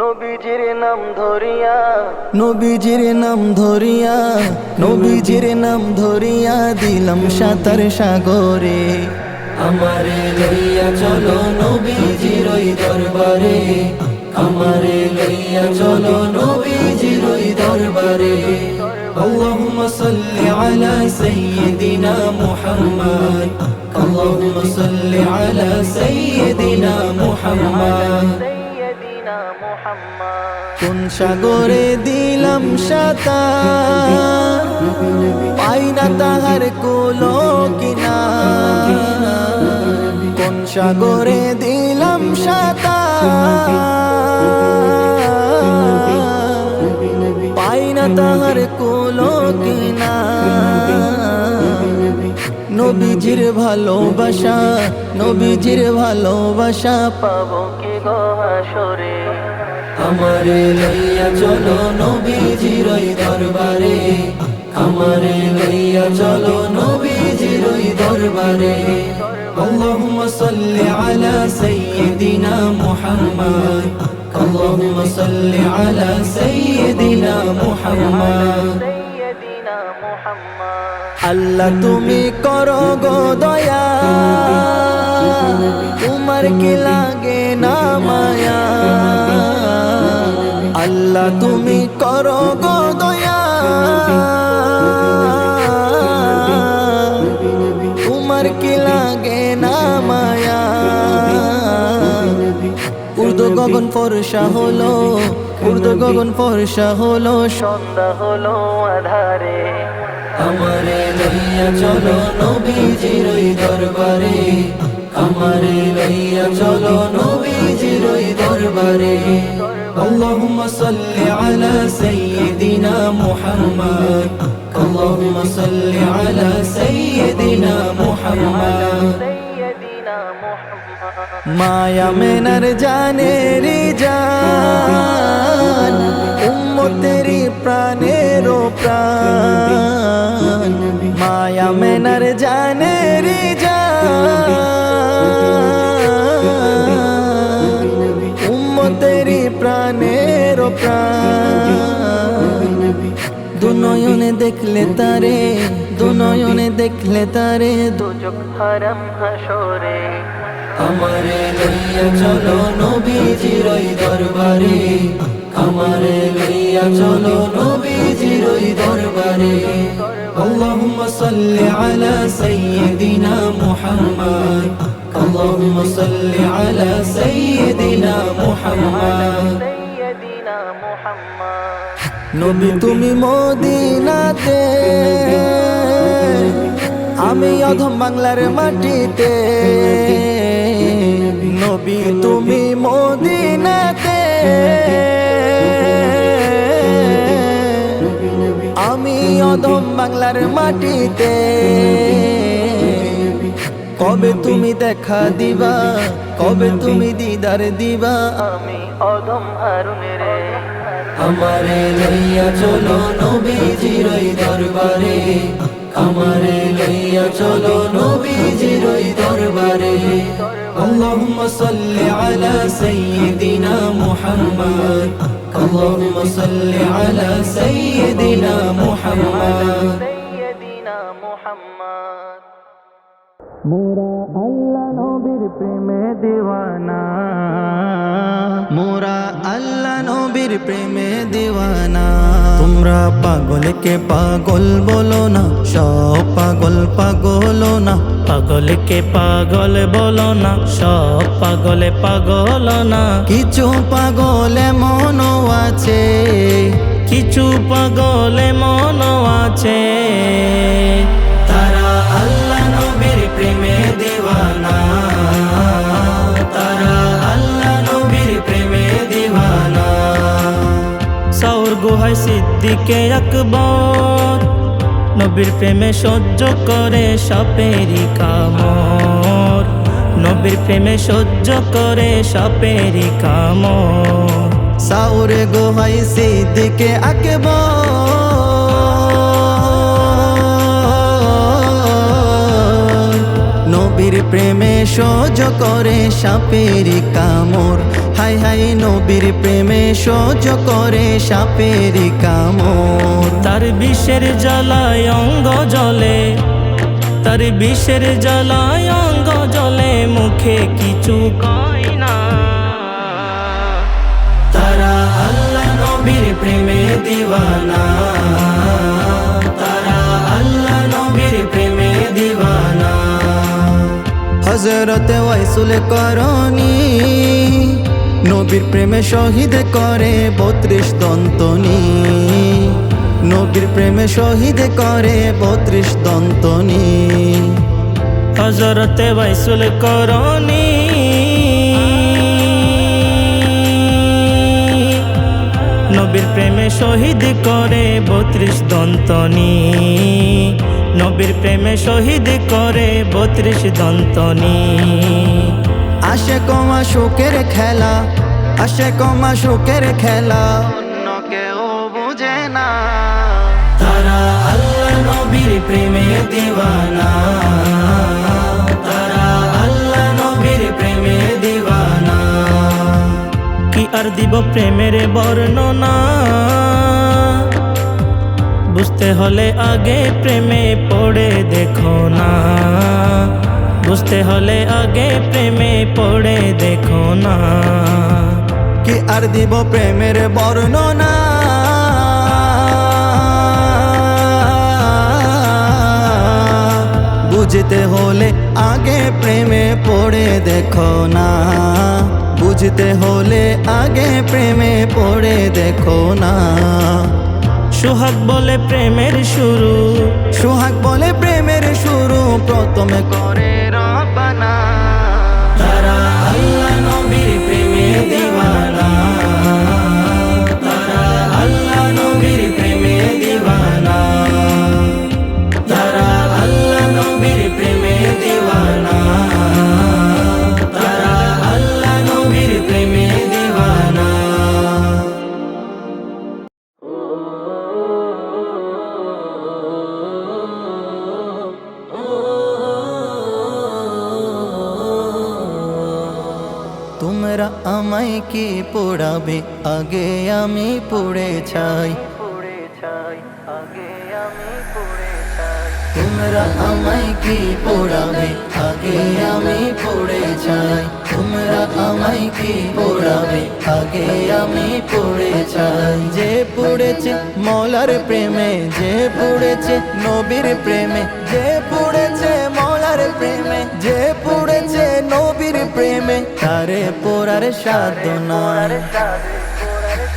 নবীজির নাম ধরিয়া নবীজির নাম ধরিয়া নবীজির নাম ধরিয়া দিলাম সাঁতার সাগরে আমারে লইয়া চলো নবীজির ওই দরবারে আমারে লইয়া চলো নবীজির ওই দরবারে اللهم صل على سيدنا محمد اللهم صل على سيدنا محمد সৈয়দিনা মুহাম্মদ কোন সাগরে দিলাম সাঁতার। পাই না তাহার কোলো কিনা কোন সাগরে দিলাম সাঁতার? পাই না তাহার কোলো কিনা নবীজির ভালোবাসা নবীজির ভালোবাসা পাবো কি গো হাসরে? আমারে লইয়া চলো নবীজির ওই দরবারে আমারে লইয়া চলো নবীজির ওই দরবারে اللهم صل على سيدنا محمد اللهم صل على سيدنا محمد সৈয়দিনা মুহাম্মদ আল্লাহ তুমি করো গো দয়া তোমার কি লাগে না আল্লাহ তুমি করো গো দয়া। তোমার কি লাগে না মায়া? উর্দু গগন ফর্ষা হলো, উর্দু গগন ফর্ষা হলো, সন্ধ্যা হলো আধারে। আমারে লইয়া চলো নবীজির ওই দরবারে। আমারে লইয়া চলো নবীজির ওই দরবারে। اللهم صل على سيدنا محمد اللهم صل على سيدنا محمد সৈয়দিনা মুহাম্মদ মায়া মেনার জানেরি জান উম্মতেরি প্রাণের প্রাণ মায়া মেনার জানেরি জান প্রাণের প্রাণ দুনয়নে দেখলে তারে দুনয়নে দেখলে তারে দু দুজক হারাম হাসরে আমারে লইয়া চলো নবীজির ওই দরবারে আমারে লইয়া চলো নবীজির ওই দরবারে اللهم صل على سيدنا محمد اللهم صل على سيدنا محمد সৈয়দিনা মুহাম্মদ নবী তুমি মদিনাতে। আমি অধম বাংলার মাটিতে। নবী তুমি মদিনাতে। আমি অধম বাংলার মাটিতে। কবে তুমি দেখা দিবা? কবে তুমি দিদার দিবা? আমি অধম হারুন রে আমারে লইয়া চলো নবীজির ওই দরবারে আমারে লইয়া চলো নবীজির ওই দরবারে اللهم صل على سيدنا محمد اللهم صل على سيدنا محمد সৈয়দিনা মুহাম্মদ মোরা আল্লাহ নবীর প্রেমে দিওয়ানা মোরা আল্লাহ নবীর প্রেমে দিওয়ানা। তোমরা পাগলকে পাগল বলো না সব পাগল পাগল না। পাগলকে পাগল বলো না সব পাগলে পাগল না। কিছু পাগল মনও আছে। কিছু পাগলে মন আছে। গুহায় সিদ্দিকে আকবর। নবীর প্রেমে সহ্য করে সাপেরি কামর নবীর প্রেমে সহ্য করে সাপেরি কামর সাউরে গোহাই সিদ্দিকে আকব নবীর প্রেমে সহ্য করে সাপের কামড়। হাই হাই নবীর প্রেমে সহ্য করে সাপের কামড়। তার বিষের জ্বালায় অঙ্গ জলে তার বিষের জ্বালায় অঙ্গ জলে মুখে কিছু কয় না। তারা আল্লাহ নবীর প্রেমে দিওয়ানা তারা আল্লাহ নবীর প্রেমে দিওয়ানা। হজরতে ওয়াইসুল করনি নবীর প্রেমে শহীদ করে বত্রিশ দন্তনি। নবীর প্রেমে শহীদ করে বত্রিশ দন্তনি। হজরতে বাইসুল করনি নবীর প্রেমে শহীদ করে বত্রিশ দন্তনি। নবীর প্রেমে শহীদ করে বত্রিশ দন্তনি। আসে কমা শোকের খেলা আসে কমা শোকের খেলা। অন্য কেউ বুঝে না। তারা আল্লাহ নবীর প্রেমে দিওয়ানা তারা আল্লাহ নবীর প্রেমে দিওয়ানা কি আর দিব প্রেমের বর্ণনা? বুঝতে হলে আগে প্রেমে পড়ে দেখো না। বুঝতে হলে আগে প্রেমে পড়ে দেখো না। কি আর দিব প্রেমের বর্ণনা? বুঝতে হলে আগে প্রেমে পড়ে দেখো না। বুঝতে হলে আগে প্রেমে পড়ে দেখো না। সোহাগ বলে প্রেমের শুরু। সোহাগ বলে প্রেমের শুরু প্রথমে করে তোমরা আমায় কি পোড়াবে? আগে আমি পড়ে পড়ে পড়ে চাই। তোমরা আমায় কি পোড়াবে? আগে আমি পড়ে চাই। তোমরা আমায় কি পোড়াবে? আগে আমি পড়ে চাই। যে পড়েছে মলার প্রেমে যে পড়েছে নবীর প্রেমে যে পড়েছে মলার প্রেমে যে পড়েছে নবীর প্রেমে, তারে পোড়ার সাধনা।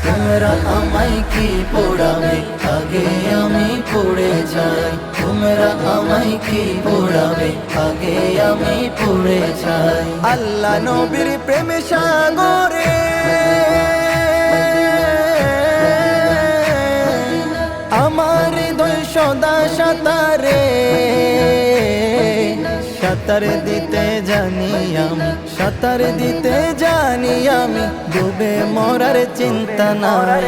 তোমরা আমায় কি পোড়াবে? আগে আমি পড়ে যাই। তোমরা আমায় কি পোড়াবে? আগে আমি পড়ে যাই। আল্লাহ নবীর প্রেমে সাগরে। আমার হৃদয় সদা সাঁতারে সাঁতার দিতে জানি আমি, সাঁতার দিতে জানি আমি, ডুবে মরার চিন্তা নাই।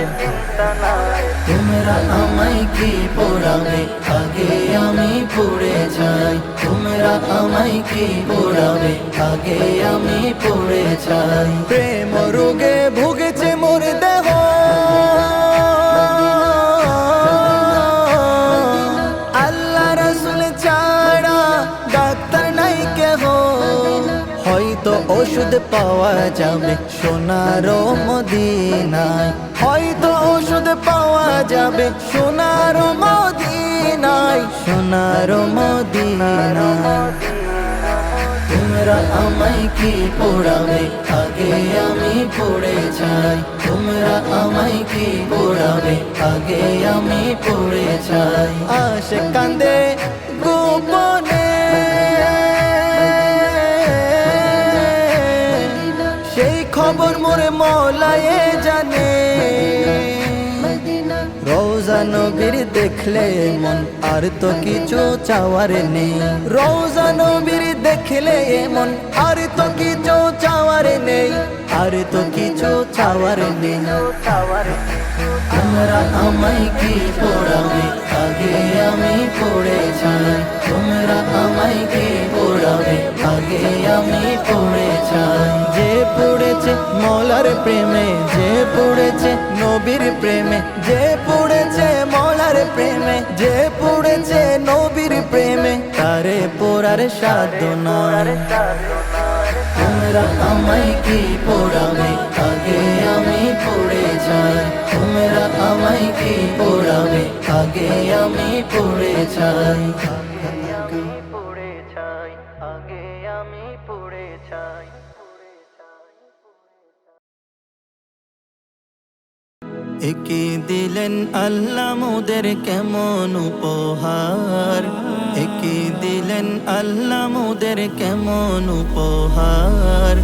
তোমরা আমায় কি পড়াবে? আগে আমি পড়ে যাই। তোমরা আমায় কি পড়াবে? আগে আমি পড়ে যাই। প্রেম রোগে ভুগেছে ওষুধ পাওয়া যাবে সোনার মদিনায়। হয়তো ওষুধ পাওয়া যাবে সোনার মদিনায়। সোনার মদিনায়। তোমরা আমায় কি পোড়াবে? আগে আমি পড়ে যাই। তোমরা আমায় কি পোড়াবে? আগে আমি পড়ে যাই। আশে কান্দে খবর মোরে মলায়ে জানে। রোজ নবীর দেখলে মন, আর তো কিছু চাওয়ার নেই। রোজা নবীর দেখলে মন, আর তো কিছু চাওয়ার নেই। আর তো কিছু চাওয়ার নেই। তোমরা আমায় কি পড়াবে? আগে আমি পড়ে যাই তোমরা আমায় কি পড়াবে? আগে আমি পড়ে যাই যে পড়েছে মলার প্রেমে, যে পড়েছে নবীর প্রেমে, যে পড়েছে মলার প্রেমে, যে পড়েছে নবীর প্রেমে, তারে পড়ার সাধ্য নয় তোমরা আমায় কি পড়াবে? আগে আমি পড়ে যাই। তোমরা আমায় কি পড়াবে? আগে আমি পড়ে যাই। একে দিলেন আল্লাহ মোদের কেমন উপহার? একে দিলেন আল্লাহ মোদের কেমন উপহার?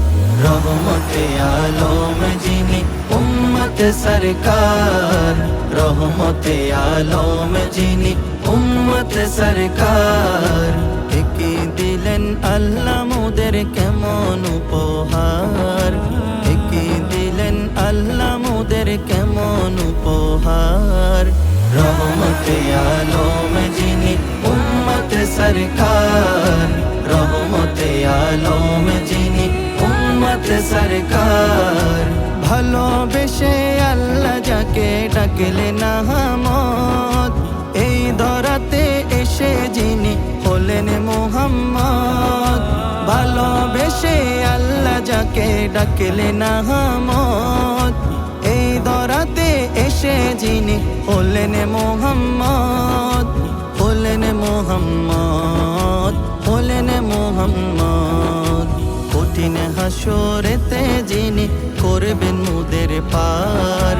রহমতে আলম যিনি উম্মত সরকার। রহমতে আলম যিনি উম্মত সরকার। একে দিলেন আল্লাহ মোদের কেমন উপহার? আলম যিনি উম্মত সরকার ভালোবেসে আল্লাহ যাকে ডাকলে না হামদ এই ধরাতে এসে যিনি হলেন মোহাম্মদ ভালোবেসে আল্লাহ যাকে ডাকলে না হামদ এই দরাতে এসে যিনি হলেন মোহাম্মদ হলেন মোহাম্মদ হলেন মোহাম্মদ হাসরেতে যিনি করবেন মুদের পার।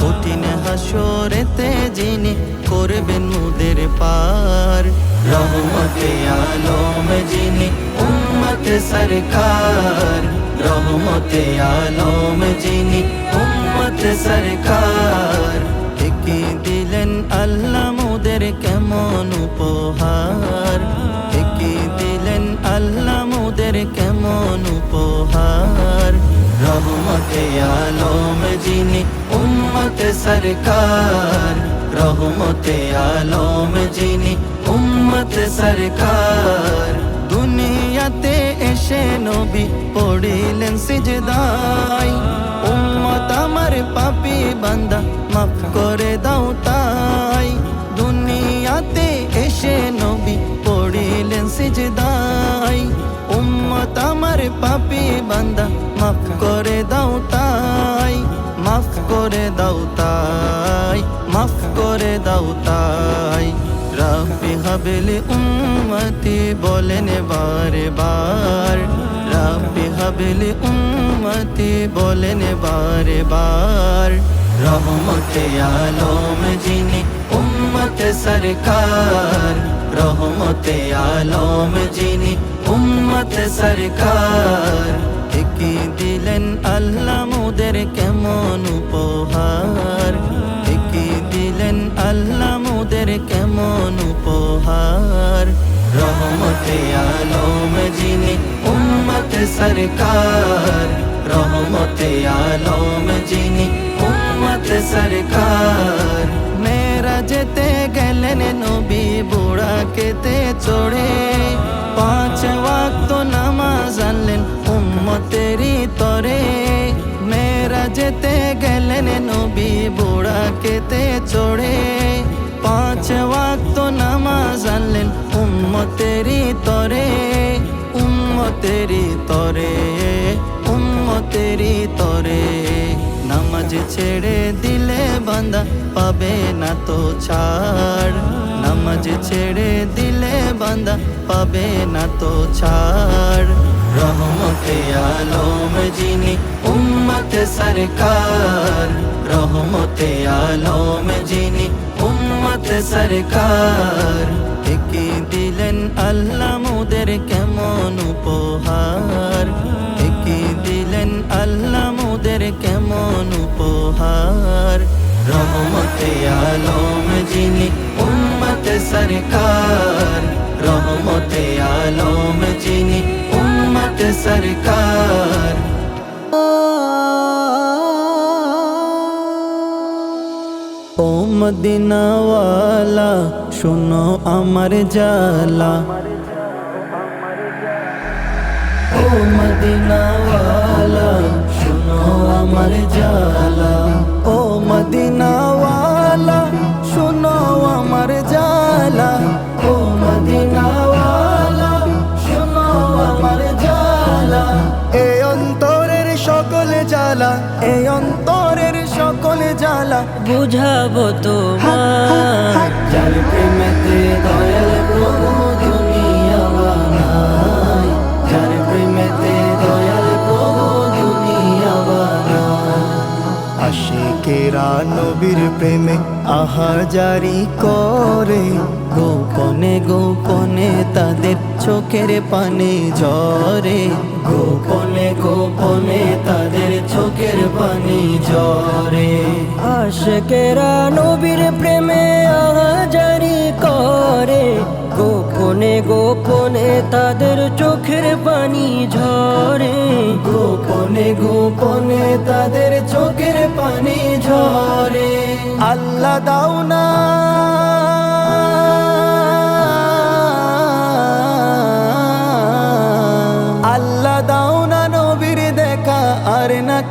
কঠিন হাসরেতে যিনি করবেন মুদের পার। রহমতে আলম যিনি উম্মত সরকার। রহমতে আলম যিনি উম্মত সরকার। একে দিলেন আল্লাহ মোদের কেমন উপহার। একে দিলেন আল্লাহ কেমন উপহার? রহমতে আলম যিনি উম্মত সরকার। রহমতে আলম যিনি উম্মত সরকার। দুনিয়াতে এসে নবী পড়িলেন সিজদাই পাপি বান্দা, মাফ করে দাও তাই, মাফ করে দাও তাই, মাফ করে দাও তাই। রাব্বি হাবিলি উম্মতি বলেন বারে বার রাব্বি হাবিলি উম্মতি বলেন বারে বার রহমতে আলম যিনি উম্মত সরকার, রহমতে আলম যিনি সরকার একে দিলেন আল্লাহ মোদের কেমন উপহার একে দিলেন আল্লাহ মোদের কেমন উপহার রহমতে আলম যিনি উম্মত সরকার রহমতে আলম যিনি উম্মত সরকার গেলেন নবী বুড়া কেতে চড়ে পাঁচ ওয়াক্ত নামাজ আনলেন উম্মতেরই তরে মেরা যেতে গেলেন নবী বুড়া কেতে চড়ে পাঁচ ওয়াক্ত নামাজ আনলেন উম্মতেরই তরে উম্মতেরই তরে উম্মতেরই তরে নামাজ ছেড়ে দিলে বান্দা পাবে না তো ছাড়। নামাজ ছেড়ে দিলে বান্দা পাবে না তো ছাড়। রহমতে আলম যিনি উম্মত সরকার। রহমতে আলম যিনি উম্মত সরকার। একে দিলেন আল্লাহ মোদের কেমন উপহার। একে দিলেন আল্লাহ মোদের কেমন উপহার? রহমতে আলম যিনি উম্মত সরকার। রহমতে আলম যিনি উম্মত সরকার। ও মদিনাওয়ালা, শোনো আমার জালা ও মদিনাওয়ালা আমার জালা ও মদিনাওয়ালা শোনো আমার জালা ও মদিনাওয়ালা শোনো আমার জালা এই অন্তরের সকল জালা এই অন্তরের সকল জালা বুঝাবো তোমার যার প্রেমেতে আহাজারি করে গোপনে গোপনে তাদের চোখের পানে ঝরে। গোপনে গোপনে তাদের চোখের পানি ঝরে। আশেকেরা নবীর প্রেমে আহাজারি করে। গোপনে গোপনে তাদের চোখের পানি ঝরে। গোপনে গোপনে তাদের চোখের পানি ঝরে। আল্লাহ দাও না।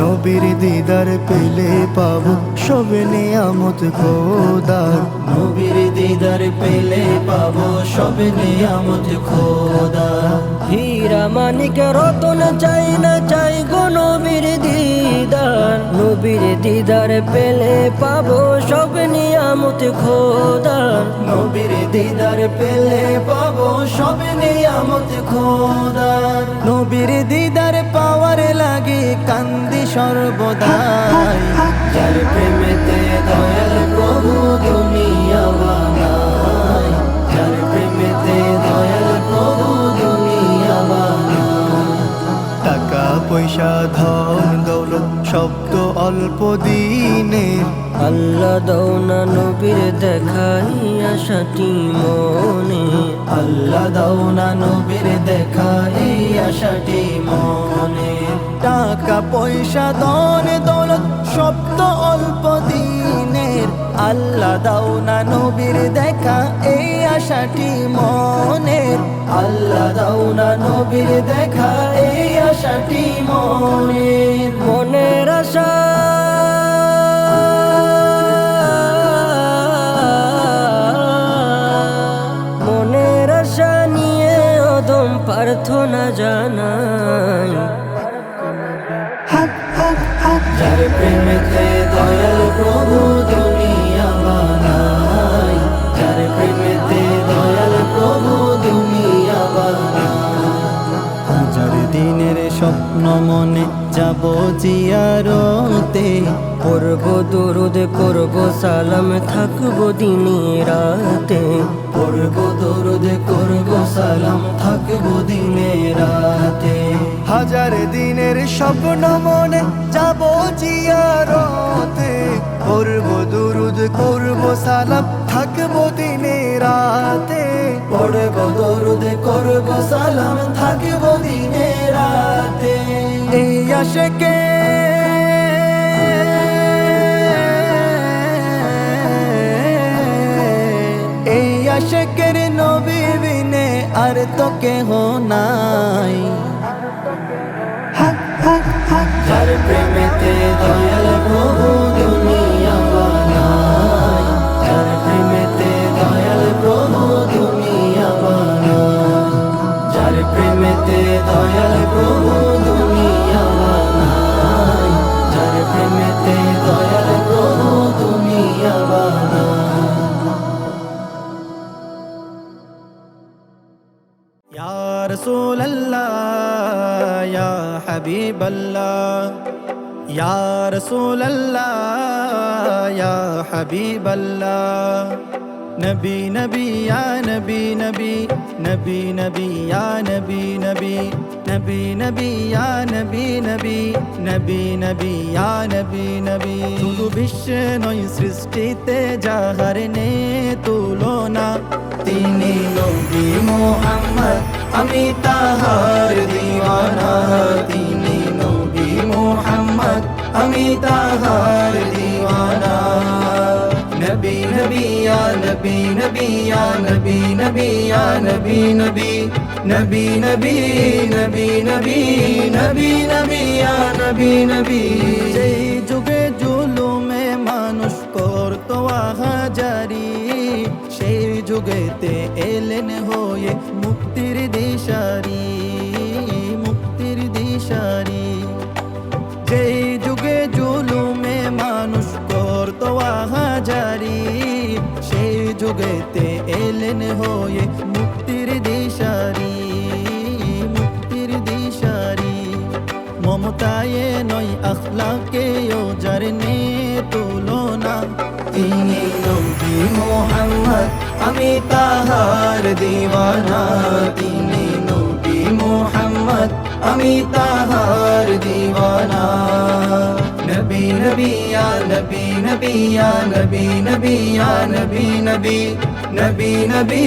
নবীর দিদার পেলে পাব, সবে নিয়ামত খোদার। নবীর দিদার পেলে পাব, সবে নিয়ামত খোদার। হীরা মানিক রতন চাই না চাই গো নবীর দিদার। নবীর দিদার পেলে পাব, সব নিয়ামত খোদার। নবীর দিদার পেলে পাব, সব নিয়ামত খোদার। নবীর দিদার পাওয়ার লাগে কান্দি সর্বদাই। যার প্রেমেতে দয়াল প্রভু বানায় যার প্রেমেতে দয়াল প্রভু বানায় টাকা পয়সা ধন দৌলত শব্দ অল্প দিনের আল্লাহ দৌনা নবীর দেখাই আশাটি মনে। আল্লাহ দাও না নবীর দেখা এই আশাটি মনে। টাকা পয়সা দন দৌলত শব্দ অল্প দিনের। আল্লাহ দাও না নবীর দেখা, এই আশাটি মনের। আল্লাহ দাও না নবীর দেখা, এই আশাটি মনের। মনের আশা। মনের আশা নিয়ে অদম প্রার্থনা জানাই। যার প্রেমেতে দয়াল প্রভু দুনিয়া বানায় যার প্রেমেতে দয়াল প্রভু দুনিয়া হাজার দিনের স্বপ্ন মনে যাব জিয়ারতে। করব দরুদ, করব সালাম, থাকব দিনে রাতে। করব দরুদ, করব সালাম, থাকব দিনে রাতে। হাজার দিনের স্বপ্ন মনে যাব জিয়ারতে। করব দরুদ, করব সালাম, থাকব দিনে রাতে। পড়ব দরুদ, করব সালাম, থাকব দিনে রাতে। এই আশকে এই আশকের নবী বিনে আর তো কেহ নাই। প্রেমেতে দয়াল প্রভু দুনিয়া বানায় যার প্রেমেতে দয়াল প্রভু দুনিয়া বানায় যার প্রেমেতে দয়াল প্রভু দুনিয়া বানায় যার প্রেমেতে দয়াল প্রভু দুনিয়া বানায় يا رسول الله يا حبيب الله نبي نبي يا نبي نبي نبي نبي يا نبي نبي نبي نبي يا نبي نبي نبي نبي يا نبي نبي শুধু বিশ্বে নয় সৃষ্টিতে যাহার নে তুলনা তিনি নবী মোহাম্মদ আমি তাহার দিওয়ানা তিনি মোহাম্মদ, আমি তাহার দিওয়ানা। নবী নবী, ইয়া নবী নবী, ইয়া নবী নবী, ইয়া নবী নবী। নবী নবী নবী নবী নবী নবী, ইয়া নবী নবী। যেই যুগে জুলুমে মানুষ করতো আহাজারি, সেই যুগেতে এলেন হয়ে মুক্তির দিশারি। হয়ে মুক্তির দিশারি মুক্তির দিশারি। মমতায় নয় আখলাকে ও জারনে তুলনা। তিনি নবী মোহাম্মদ, আমি তাহার দিওয়ানা। তিনি নবী মোহাম্মদ, আমি তাহার দিওয়ানা। নবী নবী নবী নবী নবী নবী নবী। নবী নবী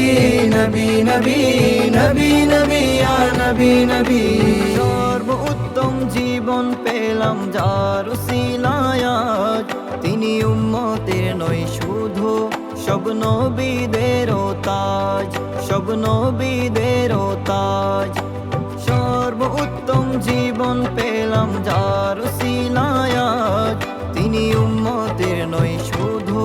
নবী নবী নবী নবী নবী নবী। সর্ব উত্তম জীবন পেলাম যার সিলায়াত তিনি উম্মতের নয় শুধু সব নবীদের তাজ, সব নবীদের তাজ। সর্ব উত্তম জীবন পেলাম যার তিনি উম্মতের নয় শুধু,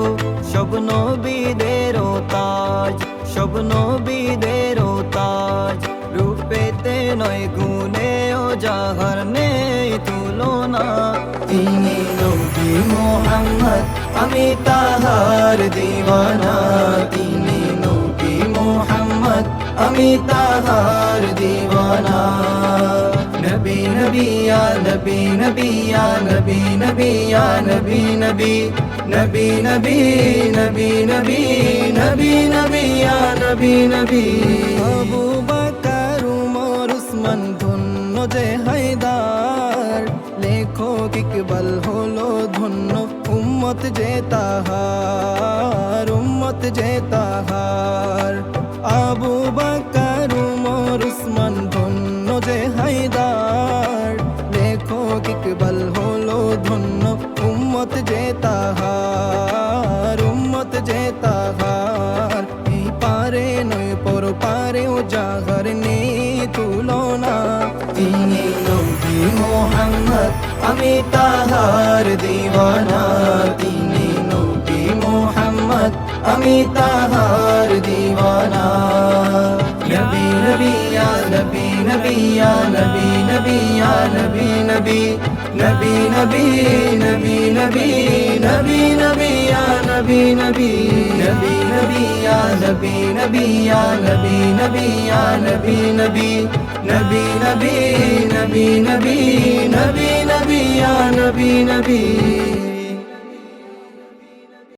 সব নবীদের তাজ, সব নবীদের তাজ। রূপেতে নয় গুণে ও যাহার নেই তুলনা। তিনি নবী মোহাম্মদ, আমি তাহার দিওয়ানা। তিনি নবী মোহাম্মদ, আমি নবী নবী, ইয়া নবী নবী, ইয়া নবী নবী নবী নবী নবী নবী নবী নবী, ইয়া নবী নবী। আবু বকর, উমর, উসমান ধন্য যে হায়দার। লেখক ইকবাল হলো ধন্য, উম্মত যে তাহার, উম্মত যে তাহার। আবু বকর তাহার। এই পারে নয়, পর পারে ও জাগার নেই তুলনা। তিনি নবী মোহাম্মদ, আমি তাহার দিওয়ানা। তিনি নবী মোহাম্মদ, আমি তাহার দিওয়ানা। ইয়া নবী নবী ইয়া নবী নবী ইয়া নবী নবী নবী নবী নবী নবী নবী নবী ইয়া নবী নবী নবী নবী ইয়া নবী নবী ইয়া নবী নবী ইয়া নবী নবী নবী নবী নবী নবী নবী নবী ইয়া নবী নবী